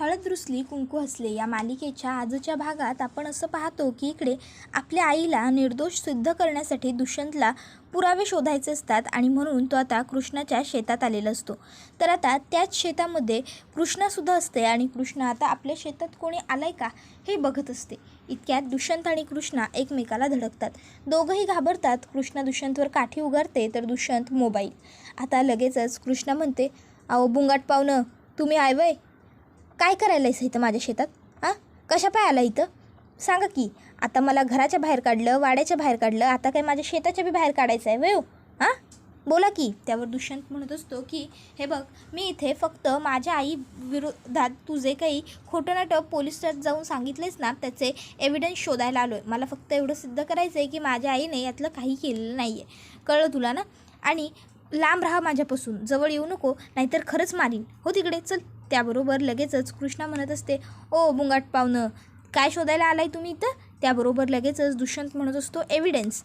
हळद रुसली कुंकू हसले या मालिकेच्या आजच्या भागात आपण असं पाहतो की इकडे आपल्या आईला निर्दोष सिद्ध करण्यासाठी दुष्यंतला पुरावे शोधायचे असतात आणि म्हणून तो आता कृष्णाच्या शेतात आलेला असतो. तर आता त्याच शेतामध्ये कृष्णासुद्धा असते आणि कृष्ण आता आपल्या शेतात कोणी आलाय का हे बघत असते. इतक्यात दुष्यंत आणि कृष्णा एकमेकाला धडकतात. दोघंही घाबरतात. कृष्णा दुष्यंतवर काठी उगारते तर दुष्यंत मोबाईल. आता लगेचच कृष्णा म्हणते अहो बुंगाट पाहुणं तुम्ही आहे काय करायला आहेस इथं माझ्या शेतात? हां? कशा पाय आला इथं? सांगा की. आता मला घराच्या बाहेर काढलं वाड्याच्या बाहेर काढलं आता काय माझ्या शेताच्या बी बाहेर काढायचं आहे वय हां? बोला की. त्यावर दुष्यंत म्हणत असतो की हे बघ मी इथे फक्त माझ्या आई विरोधात तू जे काही खोटं नाटक पोलिसात जाऊन सांगितलेस ना त्याचे एव्हिडन्स शोधायला आलो आहे मला फक्त एवढं सिद्ध करायचं आहे की माझ्या आईने यातलं काही केलेलं नाही आहे कळलं तुला ना? आणि लांब राहा माझ्यापासून. जवळ येऊ नको नाहीतर खरंच मारीन. हो तिकडे चल. त्याबरोबर लगेचच कृष्णा म्हणत असते ओ बुंगाट पावनं काय शोधायला आलाय तुम्ही इथं? त्याबरोबर लगेचच दुष्यंत म्हणत असतो एव्हिडन्स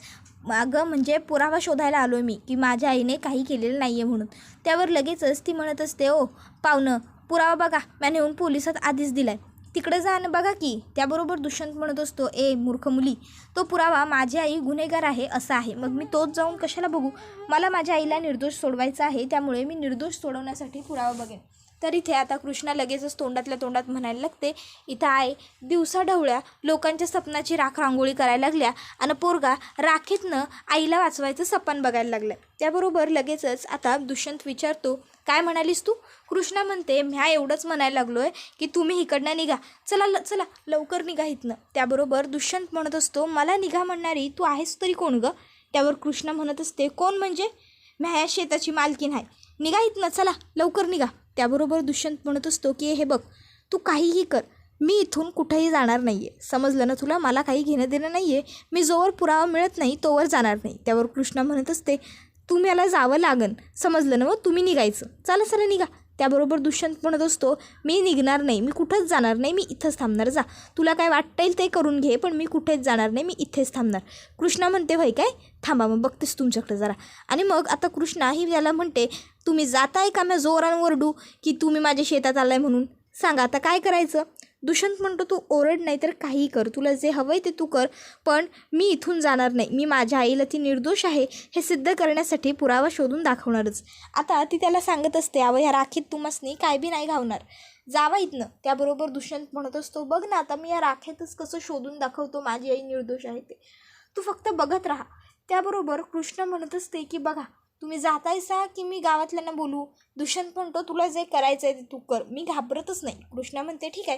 अगं म्हणजे पुरावा शोधायला आलो मी की माझ्या आईने काही केलेलं नाही आहे म्हणून. त्यावर लगेचच ती म्हणत असते ओ पावनं पुरावा बघा मॅ नेऊन पोलिसात आधीच दिलाय. तिकडे जा आणि बघा की. त्याबरोबर दुष्यंत म्हणत असतो ए मूर्ख मुली तो पुरावा माझी आई गुन्हेगार आहे असा आहे. मग मी तोच जाऊन कशाला बघू? मला माझ्या आईला निर्दोष सोडवायचा आहे त्यामुळे मी निर्दोष सोडवण्यासाठी पुरावा बघेन. तर इथे आता कृष्णा लगेचच तोंडातल्या तोंडात म्हणायला लागते इथं आहे. दिवसा ढवळ्या लोकांच्या सपनाची राख रांगोळी करायला लागल्या आणि पोरगा राखीतनं आईला वाचवायचं सपन बघायला लागलं. त्याबरोबर लगेचच आता दुष्यंत विचारतो काय म्हणालीस तू? कृष्णा म्हणते म्या एवढंच म्हणायला लागलो आहे की तुम्ही इकडनं निघा. चला ल चला लवकर निघा इथनं. त्याबरोबर दुष्यंत म्हणत असतो मला निघा म्हणणारी तू आहेस तरी कोण गं? त्यावर कृष्णा म्हणत असते कोण म्हणजे? म्या या शेताची मालकीन आहे. निघा इथनं चला लवकर निघा. त्याबरोबर दुष्यंत म्हणत असतो की हे बघ तू काहीही कर. मी इथून कुठंही जाणार नाही आहे समजलं ना तुला? मला काही घेणं देणं नाही आहे मी जोवर पुरावा मिळत नाही तोवर जाणार नाही. त्यावर कृष्णा म्हणत असते तुम्ही मला जावं लागन. समजलं ना मग? तुम्ही निघायचं. चाला चला निघा. त्याबरोबर दुष्यंत म्हणत असतो. मी निघणार नाही मी कुठंच जाणार नाही मी इथंच थांबणार. जा. तुला काय वाटता येईल ते करून घे पण मी कुठेच जाणार नाही मी इथेच थांबणार. कृष्णा म्हणते भाई काय? थांबा मग बघतेस तुमच्याकडे जरा. आणि मग आता कृष्णा ही त्याला म्हणते तुम्ही जाताय का मी जोरान ओरडू की तुम्ही माझ्या शेतात आलाय म्हणून? सांगा आता काय करायचं? दुष्यंत म्हणतो तू ओरड नाही तर काहीही कर. तुला जे हवं आहे ते तू कर पण मी इथून जाणार नाही. मी माझ्या आईला ती निर्दोष आहे हे सिद्ध करण्यासाठी पुरावा शोधून दाखवणारच. आता ती त्याला सांगत असते अवं ह्या राखीत तुमसनी काय बी नाही घावणार जावा इथनं. त्याबरोबर दुष्यंत म्हणत असतो बघ ना आता मी या राखेतच कसं शोधून दाखवतो माझी आई निर्दोष आहे ते. तू फक्त बघत राहा. त्याबरोबर कृष्ण म्हणत असते की बघा तुम्ही जातायसा की मी गावातल्यांना बोलू? दुष्यंत म्हणतो तुला जे करायचं आहे ते तू कर. मी घाबरतच नाही. कृष्णा म्हणते ठीक आहे.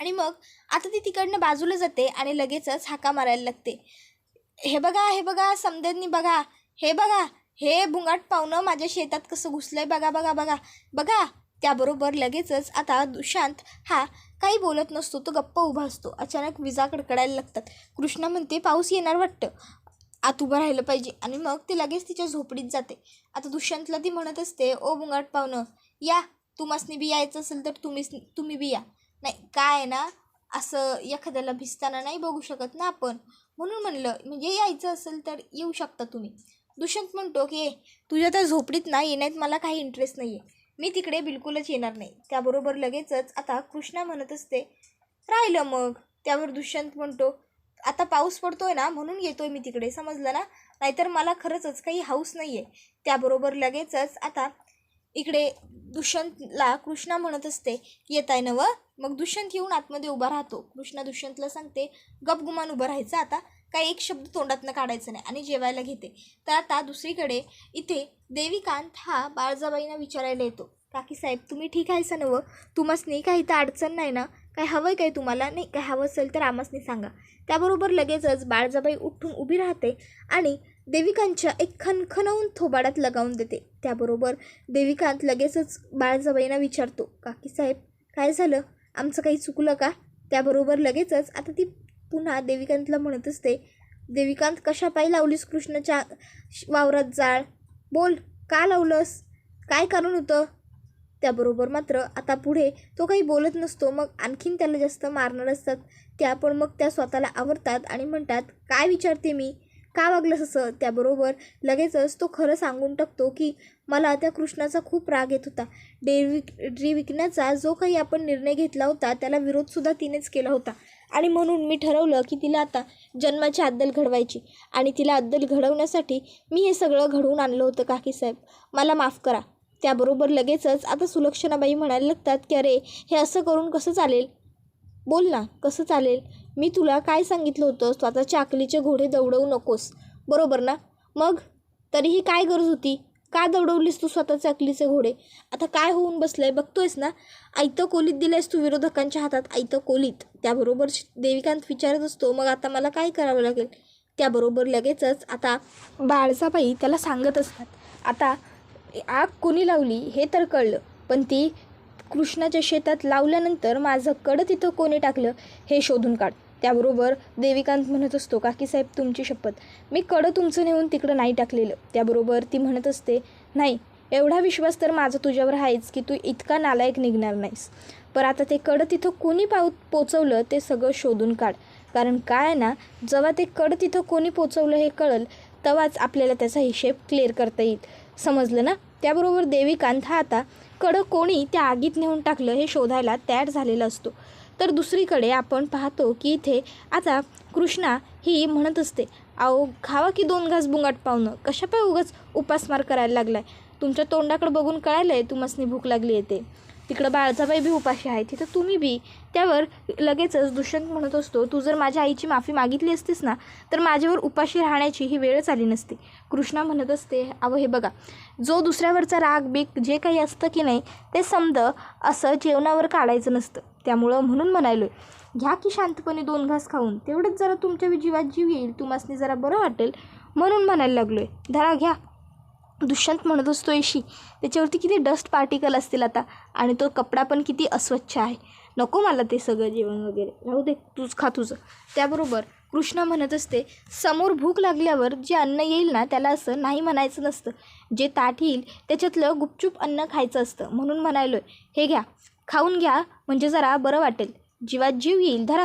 आणि मग आता ती तिकडनं बाजूला जाते आणि लगेचच हाका मारायला लागते. हे बघा हे बघा समदेंनी बघा हे बघा हे भुंगाट पाहुणं माझ्या शेतात कसं घुसलंय बघा बघा बघा बघा. त्याबरोबर लगेचच आता दुशांत हा काही बोलत नसतो तो गप्प उभा असतो. अचानक विजा कडकडायला लागतात. कृष्णा म्हणते पाऊस येणार वाटतं. आत उभं राहिलं पाहिजे. आणि मग ती लगेच तिच्या झोपडीत जाते. आता दुष्यंतला ती म्हणत असते ओ बुंगाट पाहुणं या तुम्हासनी बी यायचं असेल तर तुम्हीच तुम्ही बी या. नाही काय आहे ना असं एखाद्याला भिजताना नाही बघू शकत ना आपण. म्हणून म्हणलं म्हणजे यायचं असेल तर येऊ शकता तुम्ही. दुष्यंत म्हणतो की "ए, तुझ्या तर झोपडीत ना येण्यात मला काही इंटरेस्ट नाही आहे मी तिकडे बिलकुलच येणार नाही. त्याबरोबर लगेचच आता कृष्णा म्हणत असते राहिलं मग. त्यावर दुष्यंत म्हणतो आता पाऊस पडतोय ना म्हणून येतोय मी तिकडे समजलं ना? नाहीतर मला खरंचच काही हाऊस नाही आहे त्याबरोबर लगेचच आता इकडे दुष्यंतला कृष्णा म्हणत असते येत आहे नवं. मग दुष्यंत येऊन आतमध्ये उभा राहतो. कृष्णा दुष्यंतला सांगते गपगुमान उभं राहायचं आता. काही एक शब्द तोंडातनं काढायचं नाही आणि जेवायला घेते. तर आता दुसरीकडे इथे देविकांत हा बाळजाबाईंना विचारायला येतो. काकी साहेब तुम्ही ठीक आहे नवं? तुम्हासनी काही तर अडचण नाही ना? काय हवं आहे काय तुम्हाला? नाही काय हवं असेल तर आमासनी सांगा. त्याबरोबर लगेचच बाळजाबाई उठून उभी राहते आणि देविकांच्या एक खणखणवून थोबाडात लगावून देते. त्याबरोबर देविकांत लगेचच बाळजबाईंना विचारतो काकी साहेब काय झालं? आमचं काही चुकलं का? त्याबरोबर लगेचच आता ती पुन्हा देविकांतला म्हणत असते देविकांत कशा पायी लावलीस कृष्णाच्या वावरात जाळ? बोल का लावलंस? काय कारण होतं? त्याबरोबर मात्र आता पुढे तो काही बोलत नसतो मग आणखीन त्याला जास्त मारणार असतात. त्या पण मग त्या स्वतःला आवडतात आणि म्हणतात काय विचारते मी? का वागलंस असं? त्याबरोबर लगेचच तो खरं सांगून टाकतो की मला त्या कृष्णाचा खूप राग येत होता. डेअरी ड्री विकण्याचा जो काही आपण निर्णय घेतला होता त्याला विरोधसुद्धा तिनेच केला होता. आणि म्हणून मी ठरवलं की तिला आता जन्माची अद्दल घडवायची. आणि तिला अद्दल घडवण्यासाठी मी हे सगळं घडवून आणलं होतं काकीसाहेब मला माफ करा. त्याबरोबर लगेचच आता सुलक्षणाबाई म्हणायला लागतात की अरे हे असं करून कसं चालेल? बोल ना कसं चालेल? मी तुला काय सांगितलं होतं? स्वतःच्या आकलीचे घोडे दौडवू नकोस. बरोबर ना? मग? तरीही काय गरज होती? का दौडवलीस तू स्वतःचे चाकलीचे घोडे? आता काय होऊन बसलंय बघतोयस ना? आयतं कोलीत दिलंयस तू विरोधकांच्या हातात. आयतं कोलीत. त्याबरोबर देविकांत विचारत असतो मग आता मला काय करावं लागेल? त्याबरोबर लगेचच आता बाळसाबाई त्याला सांगत असतात. आता आग कोणी लावली हे तर कळलं पण ती कृष्णाच्या शेतात लावल्यानंतर माझं कडं तिथं कोणी टाकलं हे शोधून काढ. त्याबरोबर देविकांत म्हणत असतो काकीसाहेब तुमची शपथ. मी कडं तुमचं नेऊन तिकडं नाही टाकलेलं. त्याबरोबर ती म्हणत असते नाही एवढा विश्वास तर माझा तुझ्यावर आहेच की तू इतका नालायक निघणार नाहीस. पर आता ते कडं तिथं कोणी पाव पोचवलं ते सगळं शोधून काढ. कारण काय आहे ना जेव्हा ते कडं तिथं कोणी पोचवलं हे कळल तेव्हाच आपल्याला त्याचा हिशेब क्लिअर करता येईल. समजलं ना? त्याबरोबर देविकांत हा आता कडं कोणी त्या आगीत नेऊन टाकलं हे शोधायला तयार झालेला असतो. तर दुसरीकडे आपण पाहतो की इथे आता कृष्णा ही म्हणत असते अहो खावा की दोन घास बुंगाट पावणं? कशा पाय उगाच उपासमार करायला लागलाय? तुमच्या तोंडाकडे बघून कळालं आहे तुम्हासनी भूक लागली येते तिकडं बाळजाबाई बी उपाशी आहे तिथं तुम्ही बी. त्यावर लगेचच दुष्यंत म्हणत असतो तू जर माझ्या आईची माफी मागितली असतीस ना तर माझ्यावर उपाशी राहण्याची ही वेळच आली नसती. कृष्णा म्हणत असते अहो हे बघा जो दुसऱ्यावरचा राग बीक जे काही असतं की नाही ते समद असं जेवणावर काढायचं नसतं. त्यामुळं म्हणून म्हणायलो घ्या की शांतपणे दोन घास खाऊन तेवढंच जरा तुमच्या जीवात जीव येईल तुम्हासनी जरा बरं वाटेल म्हणून म्हणायला लागलो आहे धरा घ्या. दुष्यंत म्हणत असतो येशी त्याच्यावरती किती डस्ट पार्टिकल असतील आता आणि तो कपडा पण किती अस्वच्छ आहे. नको मला ते सगळं जेवण वगैरे. राहू दे तूच खा तुझं. त्याबरोबर कृष्णा म्हणत असते समोर भूक लागल्यावर जे अन्न येईल ना त्याला असं नाही म्हणायचं नसतं. जे ताट येईल त्याच्यातलं गुपचूप अन्न खायचं असतं. म्हणून म्हणायलोय हे घ्या खाऊन घ्या म्हणजे जरा बरं वाटेल. जीवात जीव येईल. धरा.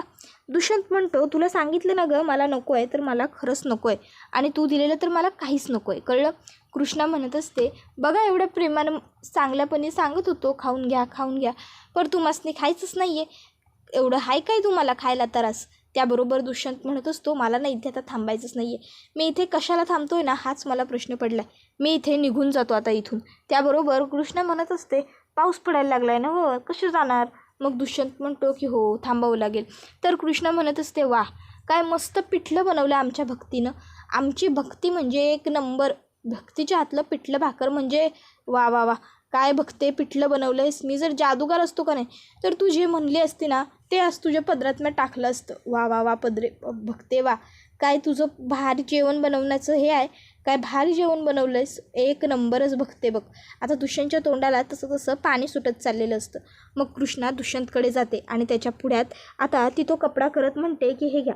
दुष्यंत म्हणतो तुला सांगितलं ना गं मला नको आहे तर मला खरंच नको आहे आणि तू दिलेलं तर मला काहीच नको आहे कळलं? कृष्णा म्हणत असते बघा एवढ्या प्रेमानं चांगल्यापणे सांगत होतो खाऊन घ्या खाऊन घ्या. पर तू मस्ने खायचंच नाही आहे एवढं हाय काय तू मला खायला तरास? त्याबरोबर दुष्यंत म्हणत असतो मला ना इथे आता थांबायचंच नाही आहे मी इथे कशाला थांबतोय ना हाच मला प्रश्न पडला आहे मी इथे निघून जातो आता इथून. त्याबरोबर कृष्णा म्हणत असते पाऊस पडायला लागला आहे ना हो कसे जाणार? मग दुष्यंत म्हणतो की हो थांबावं लागेल. तर कृष्ण म्हणत असते वा काय मस्त पिठलं बनवलं आमच्या भक्तीनं. आमची भक्ती म्हणजे एक नंबर. भक्तीच्या हातलं पिठलं भाकर म्हणजे वा वा वा काय भक्ते पिठलं बनवलं आहेस मी जर जादूगार असतो का नाही तर तू जे म्हणली असती ना ते आज तुझ्या पदरात मी टाकलं असतं. वा वा वा पदरे भक्ते वा काय तुझं भारी जेवण बनवण्याचं हे आहे. काय भारी जेवण बनवलं आहेस एक नंबरच बघते बघ. आता दुष्यंतच्या तोंडाला तसं तसं पाणी सुटत चाललेलं असतं. मग कृष्णा दुष्यंतकडे जाते आणि त्याच्या पुढ्यात आता ती तो कपडा करत म्हणते की हे घ्या.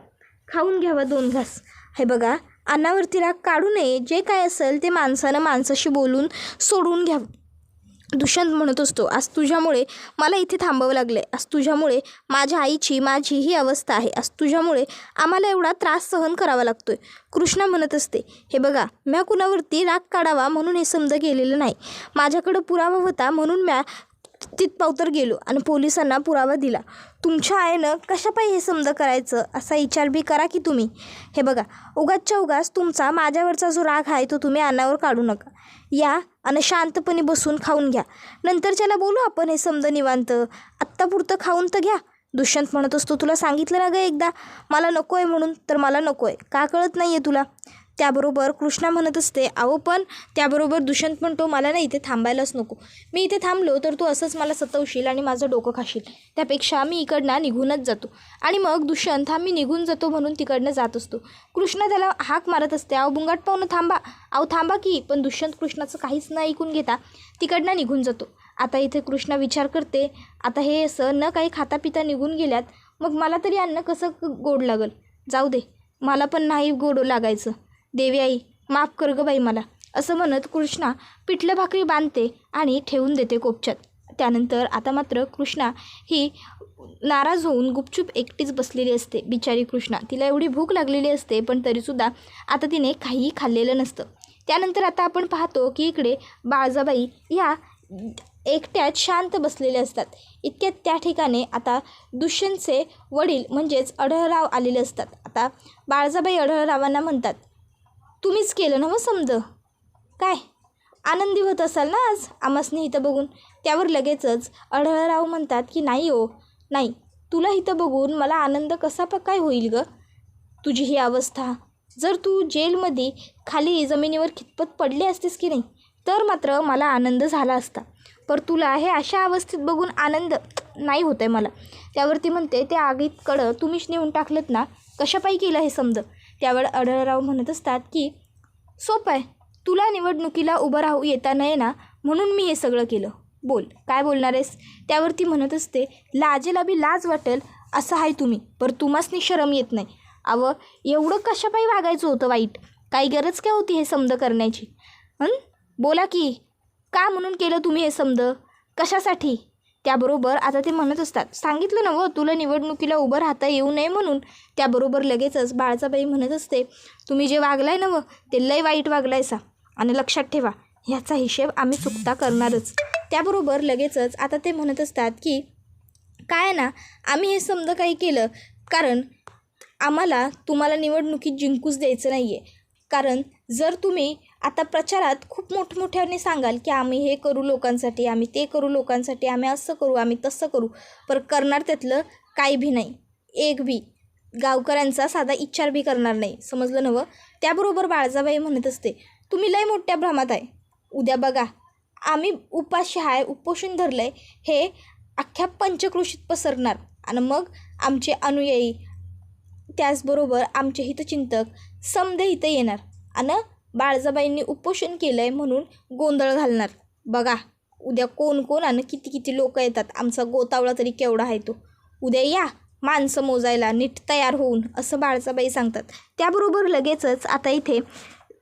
खाऊन घ्यावा दोन घास. हे बघा अन्नावरती राग काढू नये. जे काय असेल ते माणसानं माणसाशी बोलून सोडून घ्यावं. दुष्यंत म्हणत असतो आज तुझ्यामुळे मला इथे थांबावं लागलं आहे आज तुझ्यामुळे माझ्या आईची माझी ही अवस्था आहे. आज तुझ्यामुळे आम्हाला एवढा त्रास सहन करावा लागतो आहे कृष्णा म्हणत असते हे बघा म्या कुणावरती राग काढावा म्हणून हे समजा गेलेलं नाही. माझ्याकडं पुरावा होता म्हणून म्या तिथपावतर गेलो आणि पोलिसांना पुरावा दिला. तुमच्या आईनं कशापाई हे समजा करायचं? असा विचार बी करा की तुम्ही. हे बघा उगाचच्या उगाच तुमचा माझ्यावरचा जो राग आहे तो तुम्ही अन्नावर काढू नका. या आणि शांतपणे बसून खाऊन घ्या. नंतरच्याला बोलू आपण हे समजा निवांत. आत्तापुरतं खाऊन तर घ्या. दुष्यंत म्हणत असतो तुला सांगितलं ना गं एकदा मला नको आहे म्हणून. तर मला नको आहे का कळत नाही आहे तुला? त्याबरोबर कृष्णा म्हणत असते अहो पण त्याबरोबर दुष्यंत म्हणतो मला ना इथे थांबायलाच नको. मी इथे थांबलो तर तू असंच मला सतवशील आणि माझं डोकं खाशील. त्यापेक्षा मी इकडनं निघूनच जातो. आणि मग दुष्यंत हा मी निघून जातो म्हणून तिकडनं जात असतो. कृष्णा त्याला हाक मारत असते अहो बुंगाट पाहून थांबा. अहो थांबा की. पण दुष्यंत कृष्णाचं काहीच न ऐकून घेता तिकडनं निघून जातो. आता इथे कृष्णा विचार करते आता हे असं न काही खाता पिता निघून गेल्यात मग मला तरी अन्न कसं गोड लागल? जाऊ दे मला पण नाही गोड लागायचं. देवी आई माफ कर गं बाई मला. असं म्हणत कृष्णा पिठलं भाकरी बांधते आणि ठेवून देते कोपच्यात. त्यानंतर आता मात्र कृष्णा ही नाराज होऊन गुपचूप एकटीच बसलेली असते. बिचारी कृष्णा तिला एवढी भूक लागलेली असते पण तरीसुद्धा आता तिने काहीही खाल्लेलं नसतं. त्यानंतर आता आपण पाहतो की इकडे बाळजाबाई या एकट्यात शांत बसलेले असतात. इतक्यात त्या ठिकाणी आता दुष्यंतचे वडील म्हणजेच अढळराव आलेले असतात. आता बाळजाबाई अढळरावांना म्हणतात तुम्हीच केलं ना मग समज. काय? आनंदी होत असाल ना आज? आमासने इथं बघून. त्यावर लगेचच अढळराव म्हणतात की नाही हो नाही. तुला इथं बघून मला आनंद कसा प काय होईल ग? तुझी ही अवस्था. जर तू जेलमध्ये खाली जमिनीवर खितपत पडली असतीस की नाही तर मात्र मला आनंद झाला असता. पर तुला हे अशा अवस्थेत बघून आनंद नाही होत आहे मला. त्यावरती म्हणते त्या आगीतकडं तुम्हीच नेऊन टाकलंत ना? कशापायी केलं हे समज? त्यावर अढळराव म्हणत असतात की सोपं आहे. तुला निवडणुकीला उभं राहू येता नये ना म्हणून मी हे सगळं केलं. बोल. काय बोलणार आहेस? त्यावरती म्हणत असते लाजेला बी लाज वाटेल असं आहे तुम्ही पर तुम्हासनी शरम येत नाही. अवं एवढं कशापायी वागायचं होतं वाईट? काही गरज काय होती हे समज करण्याची? बोला की का म्हणून केलं तुम्ही हे समज? कशासाठी? त्याबरोबर आता ते म्हणत असतात सांगितलं ना व तुला निवडणुकीला उभं राहता येऊ नये म्हणून. त्याबरोबर लगेचच बाळाचाबाई म्हणत असते तुम्ही जे वागलाय ना व ते लय वाईट वागलायसा आणि लक्षात ठेवा ह्याचा हिशेब आम्ही चुकता करणारच. त्याबरोबर लगेचच आता ते म्हणत असतात की काय ना आम्ही हे समजा काही केलं कारण आम्हाला तुम्हाला निवडणुकीत जिंकूच द्यायचं नाही आहे कारण जर तुम्ही आता प्रचारात खूप मोठमोठ्याने सांगाल की आम्ही हे करू लोकांसाठी आम्ही ते करू लोकांसाठी आम्ही असं करू आम्ही तसं करू. पर करणार त्यातलं काही भी नाही. एक भी गावकऱ्यांचा साधा इच्छार बी करणार नाही. समजलं नवं त्याबरोबर बाळजाबाई म्हणत असते तुम्ही लय मोठ्या भ्रमात आहे. उद्या बघा आम्ही उपाशी आहे उपोषण धरलं आहे हे अख्ख्या पंचकृषीत पसरणार. आणि मग आमचे अनुयायी त्याचबरोबर आमचे हितचिंतक समदे इथं येणार. आणि बाळजाबाईंनी उपोषण केलं आहे म्हणून गोंधळ घालणार. बघा उद्या कोण कोण आणि किती किती लोक येतात. आमचा गोतावळा तरी केवढा आहे तो. उद्या या माणसं मोजायला नीट तयार होऊन असं बाळजाबाई सांगतात. त्याबरोबर लगेचच आता इथे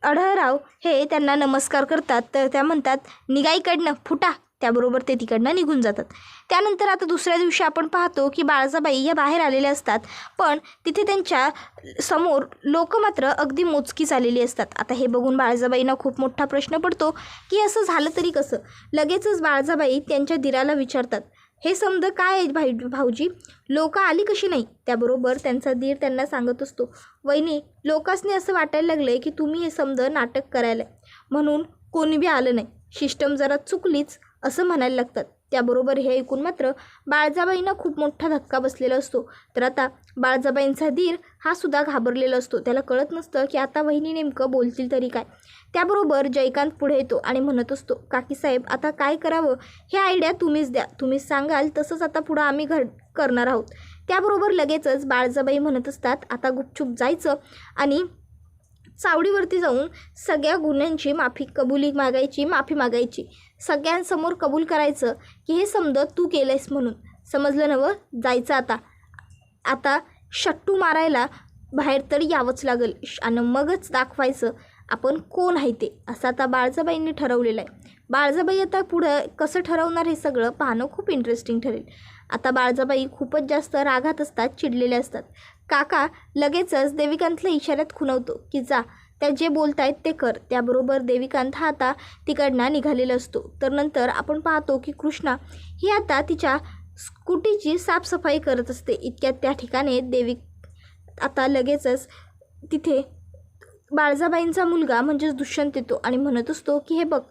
अढळराव हे त्यांना नमस्कार करतात. तर त्या म्हणतात निगाईकडनं फुटा त्याबरोबर ते तिकडनं निघून जातात. त्यानंतर आता दुसऱ्या दिवशी आपण पाहतो की बाळजाबाई या बाहेर आलेल्या असतात. पण तिथे त्यांच्यासमोर लोक मात्र अगदी मोजकीच आलेली असतात. आता हे बघून बाळजाबाईंना खूप मोठा प्रश्न पडतो की असं झालं तरी कसं? लगेचच बाळजाबाई त्यांच्या दिराला विचारतात. हे समज काय आहे भाई भाऊजी? लोक आली कशी नाही? त्याबरोबर त्यांचा दीर त्यांना सांगत असतो. वहिनी लोकांसनी असं वाटायला लागलं की तुम्ही हे समज नाटक करायला म्हणून कोणी बी आलं नाही. सिस्टम जरा चुकलीच. असं म्हणायला लागतात. त्याबरोबर हे ऐकून मात्र बाळजाबाईंना खूप मोठा धक्का बसलेला असतो. तर आता बाळजाबाईंचा धीर हा सुद्धा घाबरलेला असतो. त्याला कळत नसतं की आता वहिनी नेमकं बोलतील तरी काय. त्याबरोबर जयकांत पुढे येतो आणि म्हणत असतो काकीसाहेब आता काय करावं? हे आयडिया तुम्हीच द्या. तुम्हीच सांगाल तसंच आता पुढं आम्ही घड करणार आहोत. त्याबरोबर लगेचच बाळजाबाई म्हणत असतात आता गुपचूप जायचं आणि चावडीवरती जाऊन सगळ्या गुन्ह्यांची माफी कबुली मागायची माफी मागायची. सगळ्यांसमोर कबूल करायचं की हे समजत तू केलंयस म्हणून. समजलं नवं जायचं आता. आता शट्टू मारायला बाहेर तर यावंच लागेल आणि मगच दाखवायचं आपण कोण आहे ते असं आता बाळजाबाईंनी ठरवलेलं आहे. बाळजाबाई आता पुढं कसं ठरवणार हे सगळं पाहणं खूप इंटरेस्टिंग ठरेल. आता बाळजाबाई खूपच जास्त रागात असतात चिडलेले असतात. काका लगेचच देविकांतला इशाऱ्यात खुणवतो की जा त्या जे बोलतायत ते कर. त्याबरोबर देविकांत हा आता तिकडनं निघालेला असतो. तर नंतर आपण पाहतो की कृष्णा ही आता तिच्या स्कूटीची साफसफाई करत असते. इतक्यात त्या ठिकाणी देवी आता लगेचच तिथे बाळजाबाईंचा मुलगा म्हणजेच दुष्यंत येतो आणि म्हणत असतो की हे बघ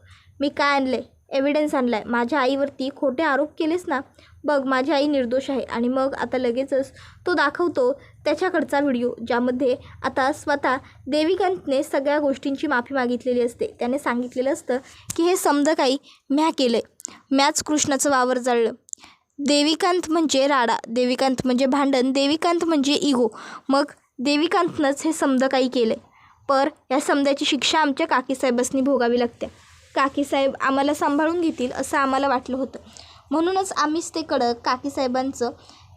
मी काय आणलं आहे एव्हिडन्स आणला आहे माझ्या आईवरती खोटे आरोप केलेस ना बघ माझी आई निर्दोष आहे. आणि मग आता लगेचच तो दाखवतो त्याच्याकडचा व्हिडिओ ज्यामध्ये आता स्वतः देविकांतने सगळ्या गोष्टींची माफी मागितलेली असते. त्याने सांगितलेलं असतं की हे समजं काही म्या केलं आहे म्याच कृष्णाचं वावर जाळलं. देविकांत म्हणजे राडा देविकांत म्हणजे भांडण देविकांत म्हणजे इगो. मग देविकांतनंच हे समजं काही केलं आहे पर या समजाची शिक्षा आमच्या काकीसाहेबांनी भोगावी लागते. काकीसाहेब आम्हाला सांभाळून घेतील असं आम्हाला वाटलं होतं. म्हणूनच आम्हीच ते कडक काकीसाहेबांचं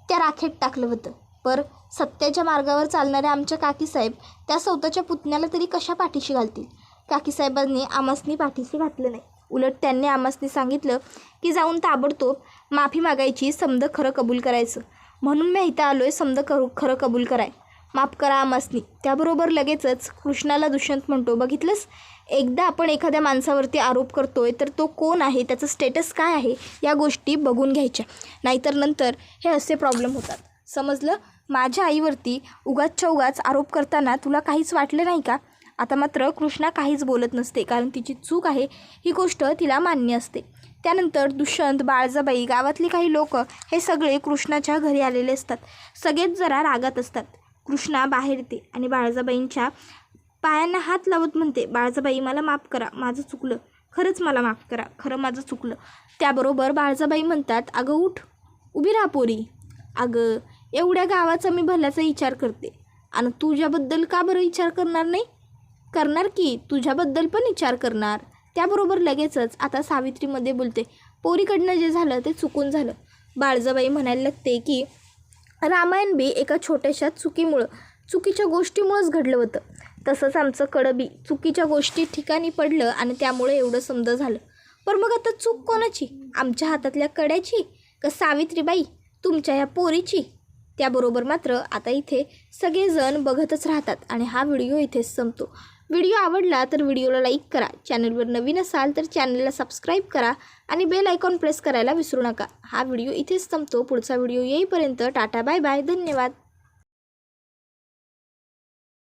त्या राखेत टाकलं होतं. पर सत्याच्या मार्गावर चालणाऱ्या आमच्या काकीसाहेब त्या स्वतःच्या पुतण्याला तरी कशा पाठीशी घालतील? काकीसाहेबांनी आमासनी पाठीशी घातलं नाही. उलट त्यांनी आमासनी सांगितलं की जाऊन ताबडतोब माफी मागायची समद खरं कबूल करायचं. म्हणून मी इथं आलो आहे समद करू खरं कबूल कराय. माफ करा आमासनी. त्याबरोबर लगेचच कृष्णाला दुष्यंत म्हणतो बघितलंस? एकदा आपण एखाद्या माणसावरती आरोप करतोय तर तो कोण आहे? त्याचं स्टेटस काय आहे? या गोष्टी बघून घ्यायच्या. नाहीतर नंतर हे असे प्रॉब्लेम होतात. समजलं? माझ्या आईवरती उगाचच्या उगाच आरोप करताना तुला काहीच वाटलं नाही का? आता मात्र कृष्णा काहीच बोलत नसते कारण तिची चूक आहे ही गोष्ट तिला मान्य असते. त्यानंतर दुष्यंत बाळजाबाई गावातली काही लोक हे सगळे कृष्णाच्या घरी आलेले असतात. सगळेच जरा रागात असतात. कृष्णा बाहेर येते आणि बाळजाबाईंच्या पायांना हात लावत म्हणते बाळजाबाई मला माफ करा माझं चुकलं. खरंच मला माफ करा खरं माझं चुकलं. त्याबरोबर बाळजाबाई म्हणतात अगं उठ. उभी राहा पोरी. अगं एवढ्या गावाचा मी भल्याचा विचार करते. आणि तुझ्याबद्दल का बरं विचार करणार नाही? करणार की तुझ्याबद्दल पण विचार करणार. त्याबरोबर लगेचच आता सावित्रीमध्ये बोलते पोरीकडनं जे झालं ते चुकून झालं. बाळजाबाई म्हणायला लागते की रामायण बी एका छोट्याशा चुकीमुळं चुकीच्या गोष्टीमुळंच घडलं होतं. तसंच आमचं कडबी चुकीच्या गोष्टी ठिकाणी पडलं आणि त्यामुळे एवढं समजं झालं. पण मग आता चूक कोणाची? आमच्या हातातल्या कड्याची? का सावित्रीबाई? तुमच्या ह्या पोरीची? त्याबरोबर मात्र आता इथे सगळेजण बघतच राहतात आणि हा व्हिडिओ इथेच संपतो. व्हिडिओ आवडला तर व्हिडिओला लाईक करा चॅनलवर नवीन असाल तर चॅनलला सबस्क्राईब करा आणि बेल आयकॉन प्रेस करायला विसरू नका. हा व्हिडिओ इथेच संपतो. पुढचा व्हिडिओ येईपर्यंत टाटा बाय बाय. धन्यवाद.